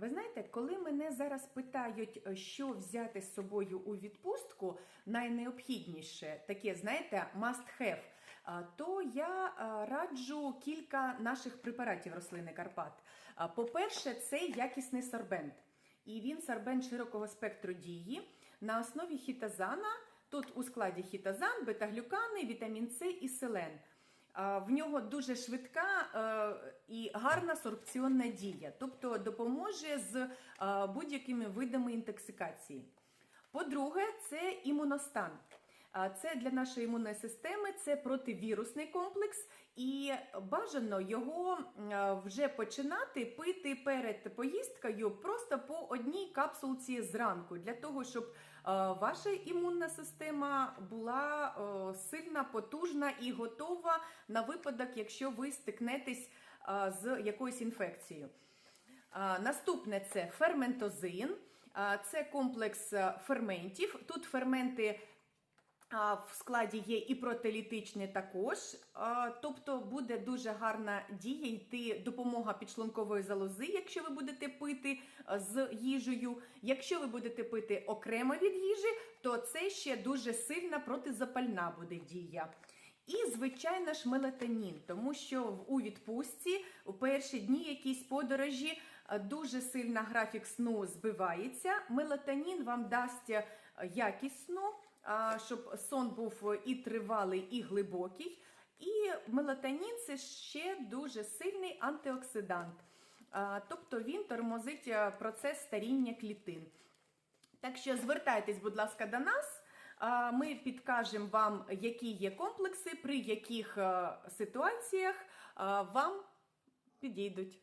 Ви знаєте, коли мене зараз питають, е, що взяти з собою у відпустку, найнеобхідніше таке, знаєте, must have, то я раджу кілька наших препаратів рослини Карпат. По-перше, це якісний сорбент. І він сорбент широкого спектру дії на основі хітазана. Тут у складі хітазан, бета-глюкани, вітамін С і селен. В нього дуже швидка е, і гарна сорбціонна дія, тобто допоможе з е, будь-якими видами інтоксикації. По-друге, це імуностан. Це для нашої імунної системи це противірусний комплекс, і бажано його е, вже починати пити перед поїздкою просто по одній капсулці зранку, для того, щоб ваша імунна система була сильна, потужна і готова на випадок, якщо ви стикнетесь е, з якоюсь інфекцією. Наступне це ферментозин. Це комплекс е, ферментів. Тут ферменти в складі є і протилітичні також, тобто буде дуже гарна дія йти допомога підшлункової залози, якщо ви будете пити з їжею. Якщо ви будете пити окремо від їжі, то це ще дуже сильна протизапальна буде дія. І, звичайно ж, мелатонін, тому що у відпустці у перші дні якісь подорожі дуже сильно графік сну збивається. Мелатонін вам дасть якість сну, щоб сон був і тривалий, і глибокий. І мелатонін це ще дуже сильний антиоксидант. Тобто він тормозить е, процес старіння клітин. Так що звертайтесь, будь ласка, до нас. Ми підкажемо вам, які є комплекси, при яких е, ситуаціях вам підійдуть.